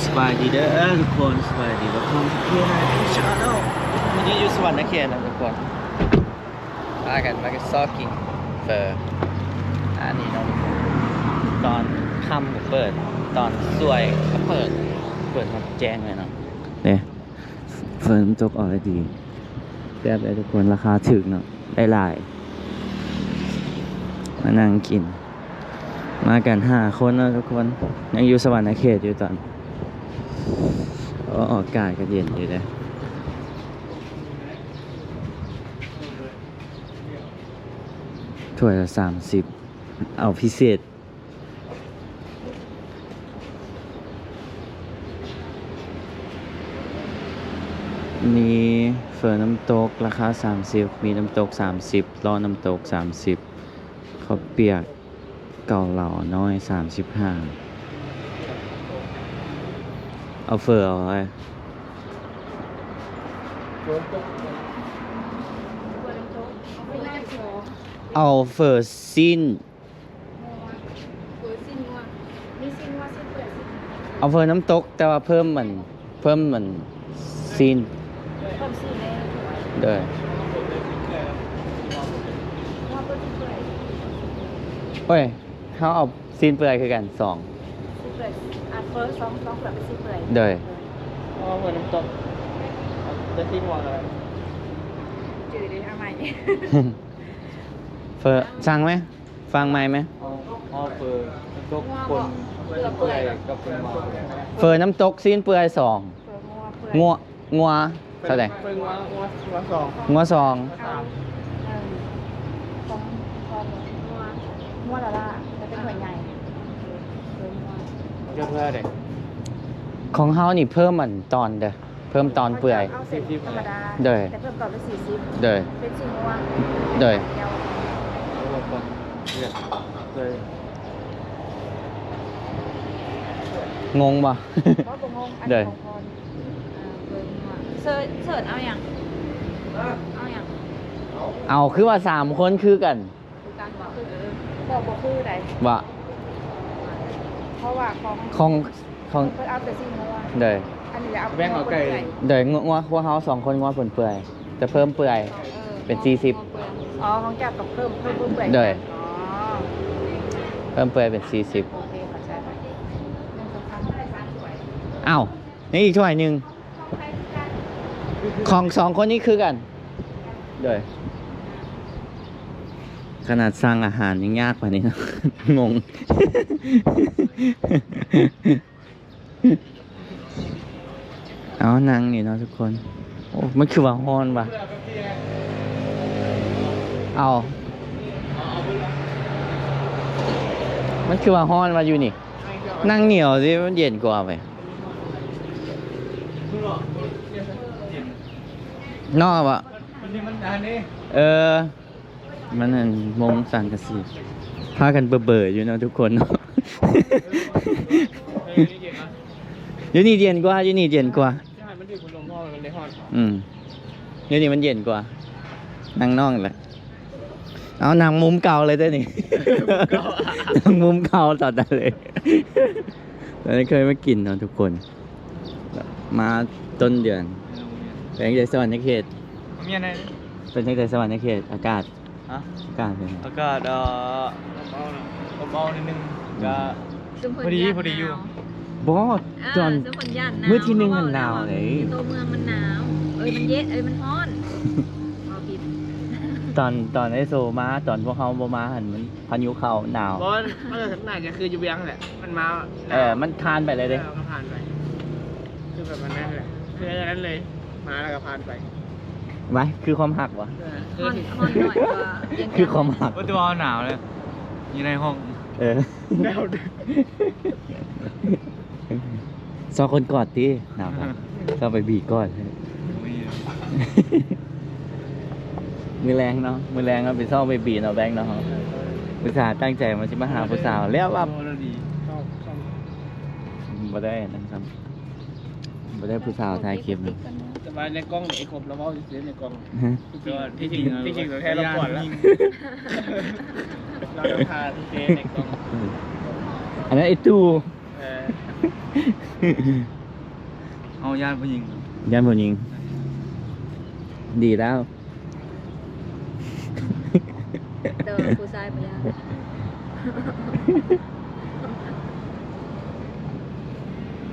สบายดีเด้อทุกคนสบายดีแล้วคนเพื่อนชาแนลวันนี้อยู่สวรรค์นครนะทุกคนมากันมากันซอกกินเฟอร์อันนี้เนาะทุกคนตอนค่ำก็เปิด ตอนสวยก็เปิด เปิดมาแจ้งเลยเนาะเนี่ยเฟิร์นจกออกได้ดีแบบเลยทุกคนราคาถึกเนาะได้หลายมานั่งกิน มากันห้าคนนะทุกคน ยังอยู่สวรรค์เขตอยู่ตอน ออากาศก็เย็นอยู่เลยถ้วยละสามสิบ เอาพิเศษ มีเฟอร์น้ำตก ราคา 30 มีน้ำตก 30ล้อน้ำตก 30ข้าวเปียกเก่าเหล่าน้อย 35 เอาเฟอร์เอาไว้เอาเฟอร์ซินเอาเฟอร์น้ำตก แต่ว่าเพิ่มมัน เพิ่มมันซินเด้อเฮ้ยเขาเอาซินเปื่อยคือกันสอง อะเฟิร์สสองสองแบบเป็นสิบเลยเด้ออ๋อเหมือนน้ำตกจะทิ้งวางอะไรจืดเลยเอาใหม่เฟอร์สั่งไหมฟังไหมไหมอ๋ออ๋อเฟอร์น้ำตกคนเปื่อยกับเป็นหมาเฟอร์น้ำตกซีนเปื่อยสองเฟิร์สงัวเปื่อยงัวงัวเท่าไหร่เป็นว่าว่าว่าสองงัวสองเอาเออสองสองงัวงัวละล่ะจะเป็นหัวใหญ่เฟิร์สงัว เจ้าเพื่อเด็กของเฮานี่เพิ่มมันตอนเด้อเพิ่มตอนเปื่อย เอาเสร็จธรรมดาเด้อ แต่เพิ่มตอนเป็นสี่สิบเด้อเป็นสี่งัวเด้อเดียวเอาแบบก่อนเนี่ยเลยงงบ่เพราะตรงงงอันเด้นี้อของพรอ่าเฟิร์สงัวเสิร์ชเสิร์ชเอาอย่างเอาอย่างเอาคือว่าสามคนคือกัน คือการบอกคือบอกบอกคือใด ว่า เพราะว่าของของของเพิ่นเอาแต่สี่งัวเด้ออันนี้เอาแบ่งเอาไก่ เด้องัวงัวพวกเฮาสองคนงัวเปื่อยเปื่อยแต่เพิ่มเปื่อย เป็น40อ๋อของแก้วกับเพิ่มเพิ่มเพิ่มเปื่อยเด้ออ๋อเพิ่มเปื่อยเป็น40โอเคเข้าใจแล้วหนึ่งสองสามสี่ห้าอ้าวนี่อีกถ้วยหนึ่งของสองคนนี้คือกันเด้อ ขนาดสั่งอาหารยังยากกว่านี้นะงง เอานั่งนี่เนาะทุกคน โอ้มันคือว่าฮอนว่ะ เอามันคือว่าฮอนมาอยู่นี่ นั่งเหนียวสิมันเย็นกว่าไปนอกวะมันนี่มันอันนี้เออ มันนั่นมงสังกะสีพากันเบื่อๆอยู่เนาะทุกคนเนาะเฮ้ยนี่เก่งนะอยู่นี่เย็นกว่าอยู่นี่เย็นกว่า ใช่มันถือคุณลงพ่อมันเลยฮอดอืมอยู่นี่มันเย็นกว่า นั่งนอกแหละเอานั่งมุมเก่าเลยได้นี่นั่งมุมเก่าต่อได้เลยตอนนี้เคยมากินเนาะทุกคน มาต้นเดือนเป็นยังไงสวรรค์เขตมีอะไรเป็นยังไงสวรรค์เขตอากาศ ฮะอากาศเป็นไงอากาศเอ่อเบาๆเบาๆนิดนึงก็ซุ่มเพิ่นพอดีย่านพอดีอยู่หนาวบอสจอนเซุ่มเพิ่นย่านหนาวมื้อที่หนึ่งมันหนาวเลย ตัวเมืองมันหนาว เอ้ยมันเย็นเอ้ยมันร้อนเอาผิดตอนตอนไอโซมาตอนพวกเขาบมาหันมันพายุเข้าหนาว เพราะว่ามันจะน่าจะคืออยู่เบียงแหละ มันมาเออมันคานไปเลยเด้ ออก็ผ่านไป คือแบบมันนั่นแหละคืออย่างนั้นเลย มาแล้วก็ผ่านไป ไว้คือความหักวะเอร้ออนร้อนหน่อยกว่าเย็นคือความหักประตูหนาวเลยอยู่ในห้องเออหนาวดึกซอคนกอดที่หนาวครับซอไปบีกอดให้มือแรงเนาะมือแรงเราไปซ่อไปบีเนาะแบงค์เนาะผู้สาวตั้งใจมาจะมาหาผู้สาวแล้วว่าดีชอบชอบบ่ได้นั่นครับบ่ได้ผู้สาวถ่ายคลิปนะ แต่ว่าในกล้องเนี่ยไอ้ครบแล้วว่าจะซื้อในกล้องฮะที่จริงที่จริงเราแค่เราก่อนแล้วเราจะพาที่เซในกล้องอันนั้นไอ้ตู้เออเอาญาติผู้หญิงย่านผู้หญิง ดีแล้วเดินผู้ชายไปยัง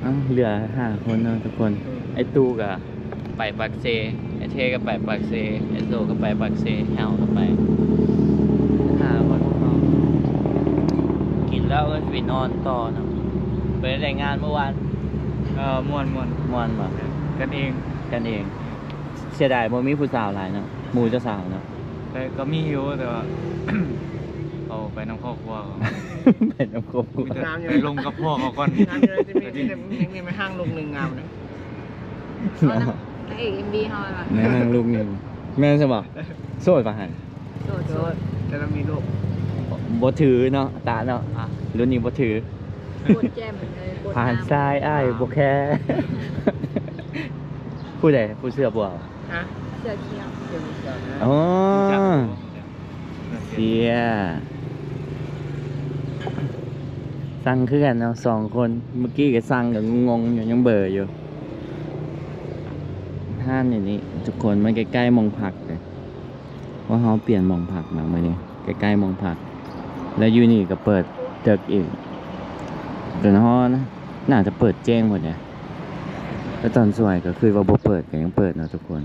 เอ้าเหลือห้าคนเนาะทุกคน ไอ้ตู้ก็ ไปปักเซไอ้เทก็ไปปักเซไอ้โซก็ไปปักเซแฮวก็ไปห้าคนพวกเรากินแล้วก็ไปนอนต่อเนาะไปรายงานเมื่อวานเออม่วนม่วนมวนบ่กันเองกันเอง เสียดายบ่มีผู้สาวหลายเนาะหมู่เจ้าสาวเนาะแต่ก็มีอยู่แต่ว่าเอาไปน้ำครอบครัวก่อนเป็นน้ำครบมีแต่ไปลงกับพ่อเขาก่อนงามเลยจะมีมีแต่มีมีไม่ห้างลงหนึ่งงามเลยเอานาง นางเอกเอ็มบีเฮาอะแม่นางลูกหนึ่งแม่นใช่บ่โสดปะหันโดดโดโดนดแต่เรามีลูกบ่ถือเนาะตาเนาะอะรุ่นนี้บ่ถือบทแจ่มเลยบทผ่านน้ำทรายอ้ายบ่แค่ผู้ใดผู้เสื้อบ่เอาฮะเสื้อเขียวเดี๋ยวมีก่อนนะอ๋อจักเสียสั่งคือกันเนาะสองคนเมื่อกี้ก็สั่งก็งงๆอยู่ยังเบื่ออยู่ ห้านอย่างนี้ทุกคนมันใกล้ๆมองผักเลยว่าเขาเปลี่ยนมองผักมาเมื่อนี้ใกล้ๆมองผัก แล้วยูนี่ก็เปิดเตึกอีกแต่นฮอนะน่าจะเปิดแจ้งหมดเนี่ยแล้วตอนสวยก็คือว่าบ่เปิดก็ยังเปิดเนาะทุกคน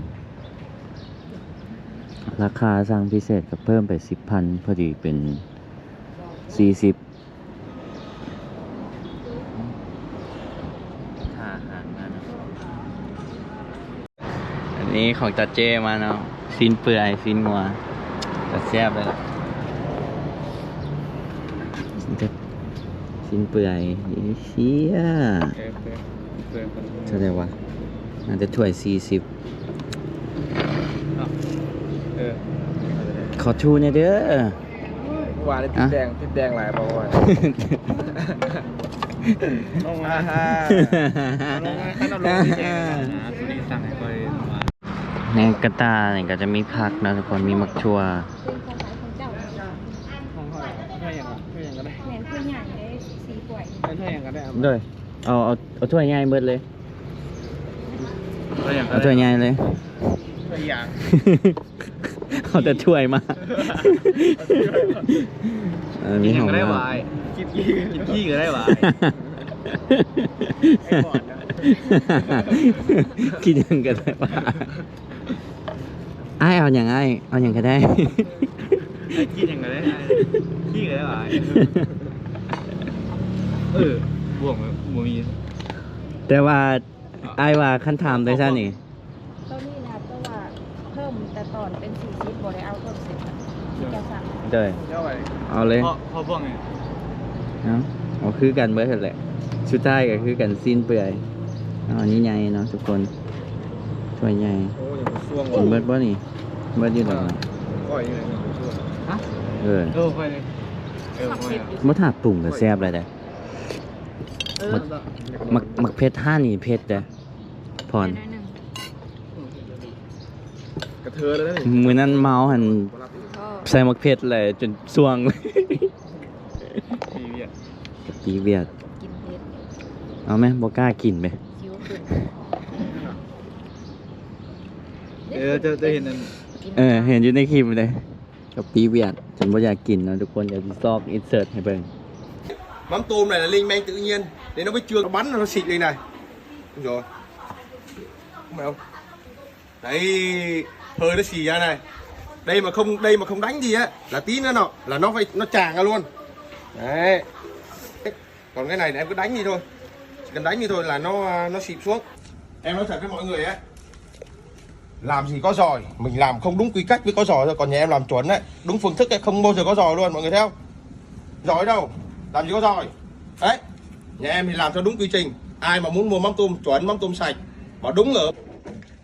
ราคาสั่งพิเศษก็เพิ่มไปสิบพันพอดีเป็นสี่สิบอาหารมาเนาะอั นนี้ของตาเจมาเนาะซินเปื่อยซินงัวแต่แซ่บเลยล่ะจะซินเปื่อยอีเชี่ยเออเพื่อนเพื่อนคนเท่าไหร่วะน่าจะถ้วยสี่สิบเออขอทูเนี่ยเด้อหวานเลยติดแดงติดแดงหลายบอกว่าลงมาฮะลงมาขั้นเราลงที่แดงหาสุริสั่งให้ค่อยมา ในกระตาเนี่ยก็จะมีผักนะทุกคนมีมักชัวเป็นความหมายของเจ้าของเขาถ้าอย่างก็ถ้าอย่างก็ได้แมนผู้ใหญ่ได้สีป่วยถ้าอย่างก็ได้ด้วยเอาเอาเอาถ้วยใหญ่เบิดเลยก็อย่างก็เอาถ้วยใหญ่เลยถ้าอย่างเอาแต่ถ้วยมาเออกิมีนอขย่าองงก็ได้เราวายกินขี้กินขี้ก็ได้วายไอ้บอดนะคิดยังก็ได้ปะ ไอ้ายเอาอย่างไอ้ายเอาอย่างก็ได้ กินอย่างก็ได้ขี้ก็ได้วายเออบ่วงบ่มี แต่ว่าไอ้ายว่าขั้นถามได้ซะนี่ต้นนี้นะก็ว่าเพิ่มแต่ตอนเป็นสี่สิบบ่ได้เอาเพิ่มสิบที่แกสั่งเด้ยเจ้าไปเอาเลยเพราะเพราะพวกไงเอาเอาคือกันเบิดนั่นแหละสุดท้ายก็คือกันสิ้นเปื่อยเอาอันนี้ใหญ่เนาะทุกคนถ้วยใหญ่โอ้ยยังช่วง กินเบิดบ่นี่เบิดอยู่ดอกเนาะก้อยยังไงช่วงฮะเออเออค่อยเลยเออค่อยบ่ถาดปรุงก็แซ่บเลยเด้อเออมักมักเพชรท่านี่เพชรเด้อพรหน่อยหนึ่งกระเทอเลยนะนี่มื้อนั้นเมาหันก็ใส่มักเพชรเลยจนสวงเลยมีเวียดปีเวียดกินเผ็ดเอาไหมบ่กล้ากินไหม คิ้วขึ้น เออจะจะเห็นอัน เออ เห็นอยู่ในคลิปเลยกับปีเวียดฉันบ่อยากกินเนาะทุกคนอยากสิซอกอินเสิร์ตให้เบิ่ง mắm tôm này là linh men tự nhiên để nó mới chưa nó bắn nó xịt lên này Đúng rồi không phải không đấy hơi nó xì ra này đây mà không đây mà không đánh gì á là tí nữa nó là nó phải nó tràn ra luôn đấy còn cái này là em cứ đánh đi thôi chỉ cần đánh đi thôi là nó nó xịt xuống em nói thật với mọi người á làm gì có giỏi mình làm không đúng quy cách với có giỏi thôi còn nhà em làm chuẩn đấy đúng phương thức ấy không bao giờ có giỏi luôn mọi người thấy không giỏi đâu làm gì có giỏi đấy nhà em thì làm theo đúng quy trình ai mà muốn mua mắm tôm chuẩn mắm tôm sạch bảo đúng ở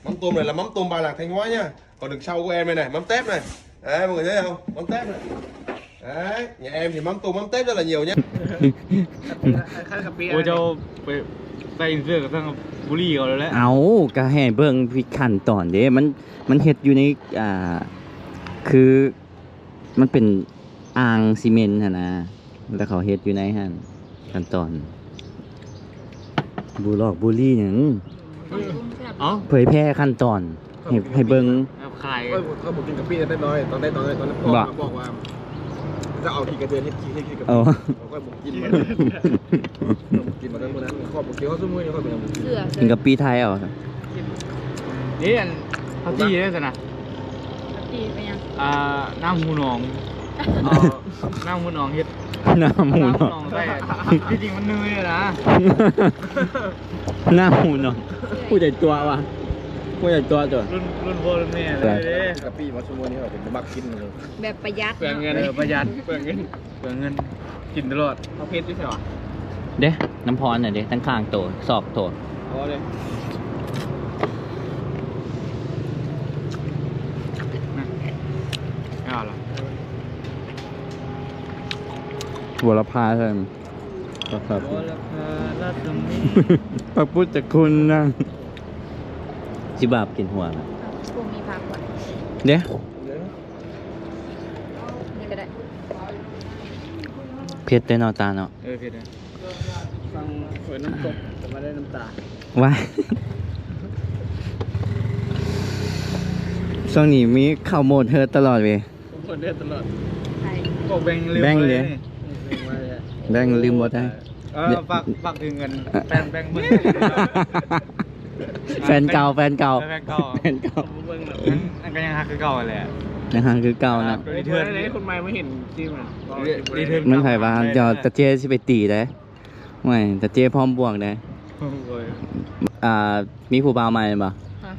mắm tôm này là mắm tôm ba làng thanh hóa nhá còn đằng sau của em đây này mắm tép này đấy mọi người thấy không mắm tép này đấy nhà em thì mắm tôm mắm tép rất là nhiều nhá ขั้น กับปีโอ้เจ้าไปใส่เสื้อกับทั้งบุหรี่เขาแล้วแหละเอาก็ให้เบิ่งพิขั้นตอนเด้มันมันเฮ็ดอยู่ในอ่าคือมันเป็นอ่างซีเมนต์หั่นนะแล้วเขาเฮ็ดอยู่ในหั่นขั้นตอนบูหลอกบูลลี่หยังเอ้าเผยแพร่ขั้นตอนให้ให้เบิ่งแบบขาย ก็เขาบอกกินกะปิได้น้อย ตอนได้ตอนได้ตอนนั้นพ่อบ่มาบอกว่า จะเอาทีกระเดือนให้กินให้กินกะปิเอาผมก็บอกกินมาผมกินมาตั้งแต่นั้นขอบผมกินข้าวซุ้มมือเนี่ยขอบผมกินเสือกินกับปีไทยเอานี่อันเขาจี้ได้สินะดีเป็นยังอ่าน้ำหูหนองเอาน้ำหูหนองเฮ็ดหน้าหมูน้ำหูเนาะหนองใส่ที่จริงมันเนยอะนะหน้าหมูเนาะผู้ใหญ่ตัวว่ะ ผู้ใหญ่ตัวจ้ะรุ่นรุ่นพ่อรุ่นแม่เลยเด้กะปิมาซุ้มมือนี่ผมจะมักกินเลยแบบประหยัดเปลืองเงินเออประหยัดเปลืองเงินเปลืองเงินกินตลอดเขาเพชรด้วยใช่ปะเด้น้ำพรน่ะเด้ตั้งข้างโตสอบโตพอเลยไม่เอาหรอบัวละพาเพิ่นครับโอละพาลาตรงนี้พระพุทธคุณนะ สิบาปกินหัวนะกูมีผักก่อนเด้นี่ก็ได้เพชรได้เนอตาเนาะเออเพชรนะฟังเปิดน้ำตกแต่มาได้น้ำตาว้ายช่วงนี้มีข่าวโหมดเธอตลอดเว้ยผมคนเลือดตลอดใช่บอกแบ่งลืมแบ่งเลยนี่แบ่งไว้เลยแบ่งลืมบ่ได้เออฝากฝากถึงเงินแฟนแบ่งเบิ้ง แฟนเก่าแฟนเก่าแฟนเก่าแฟนเก่าเบิ้งนั่นนั่นก็ยังฮักคือเก่าแหละนะฮะคือเก่านะรีเทิร์นไหนคนใหม่ไม่เห็นที่มันรีเทิร์นมันไผว่าเดี๋ยวตะเจสิไปตีได้ไม่ตะเจพร้อมบวกได้โอ้ยอ่ามีผู้บ่าวใหม่บ่ฮะ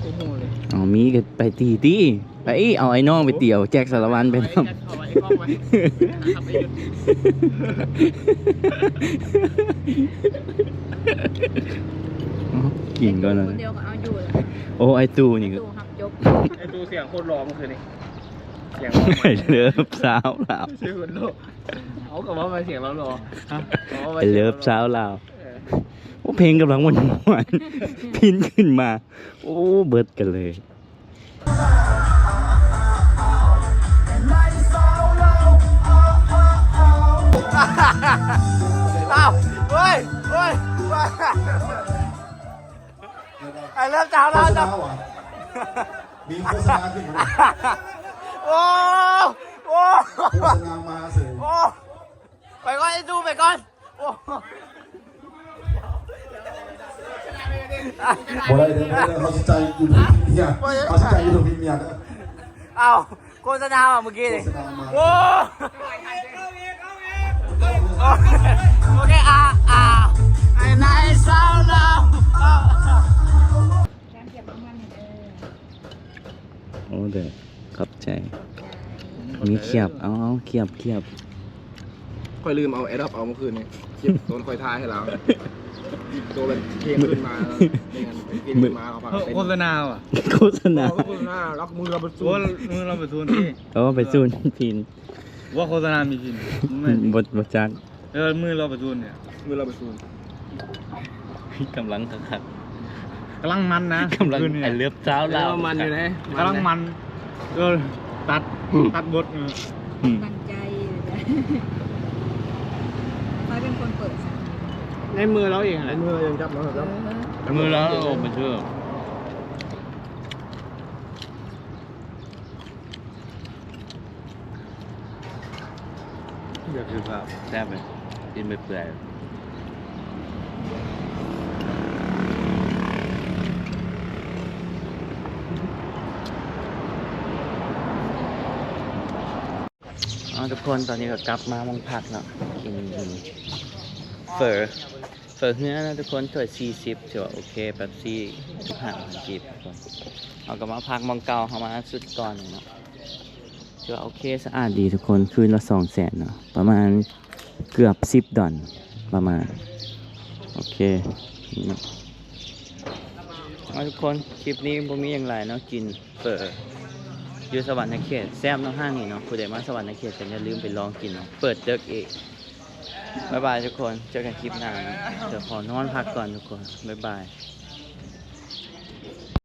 โอ้โหเลยอ๋อมีก็ไปตีตีไปเอาไอ้น้องไปเตี่ยวแจ็คสารวัตรไปนำ กินก่อนเลคนเดียวก็เอาอยู่เลยโอ้ไอตูนี่ก็ตู้หับยกไอตัวเสียงโคตรร้องเมื่อคืนนี้เสียงไอเลิฟสาวลาวเสียงคนโลกเอากับว่ามาเสียงเราหรอไอเลิฟสาวลาวเออโอ้เพลงกำลังวันหวานพินขึ้นมา โอ้เบิดกันเลยอ้าวเฮ้ยเฮ้ย ไอ้เริ่มจ้าวแล้วจ้ามีโฆษณาขึ้นมาโอ้โอ้โฆษณามาเสยโอ้ไปก่อนไอ้ดูไปก่อนโอ้บ่ได้เลยบ่ได้เลยเขาสิใจอยู่ที่เมียเขาสิใจอยู่ที่เมียนะ เอาโฆษณาอะเมื่อกี้โฆนี่ษณามา โอ้โอเคอะ ใจ มีเขียบ เอาเอาเขียบเขียบค่อยลืมเอาแอดอัพเอาเมื่อคืนนี่คลิปโดนค่อยท้ายให้เราตัวเป็นเที่ยงขึ้นมาแล้วไม่งั้นกินมาเอาผักเออเป็นโฆษณาว่ะโฆษณาโฆษณาล็อกมือเราเป็นสูโอ้นมือเราไปทุนที่เอาไปซูนพินว่าโฆษณามีจริงไม่บทบทจักเออมือเราไปทุนเนี่ยมือเราเป็นสูนกำลังคักกำลังมันนะๆกำลังคืนนี่ไอเลิฟสาวลาวมันอยู่ไหนกำลังมัน เออตัดตัดบทเอออืมตั้งใจเลยเขาเป็นคนเปิดสายในมือเราเองแหละ มือเรายังจับเราครับมือเราโอ้มันเชื่อเลือกคือครับแซ่บเลยกินไปเปื่อยเอาทุก คนตอนนี้ก็กลับมามองพักเนาะกินเฟอร์เฟอร์เนื้อนะทุกคนถ้วยสี่สิบถือว่าโอเคแบบซี่ห่างกีบทุกคนเอากลับมาพักมองเก่าเข้ามาสุดก่อนเนาะถือว่าโอเคสะอาดดีทุกคนคืนละสองแสนเนาะประมาณเกือบสิบดอลประมาณ โอเคนี่ทุกคนคลิปนี้ผมมีอย่างไรเนาะกินเปิด อยู่สวรรค์นเขตแซมเน้องห้างนี่เนาะผู้ใดมาสวรรค์นเขตจะอย่าลืมไปลองกินเนาะเปิดเด็กเอกบ๊ายบายทุกคน เจอกันคลิปหน้านะเดี๋ยวขอนอนพักก่อนทุกคนบ๊ายบาย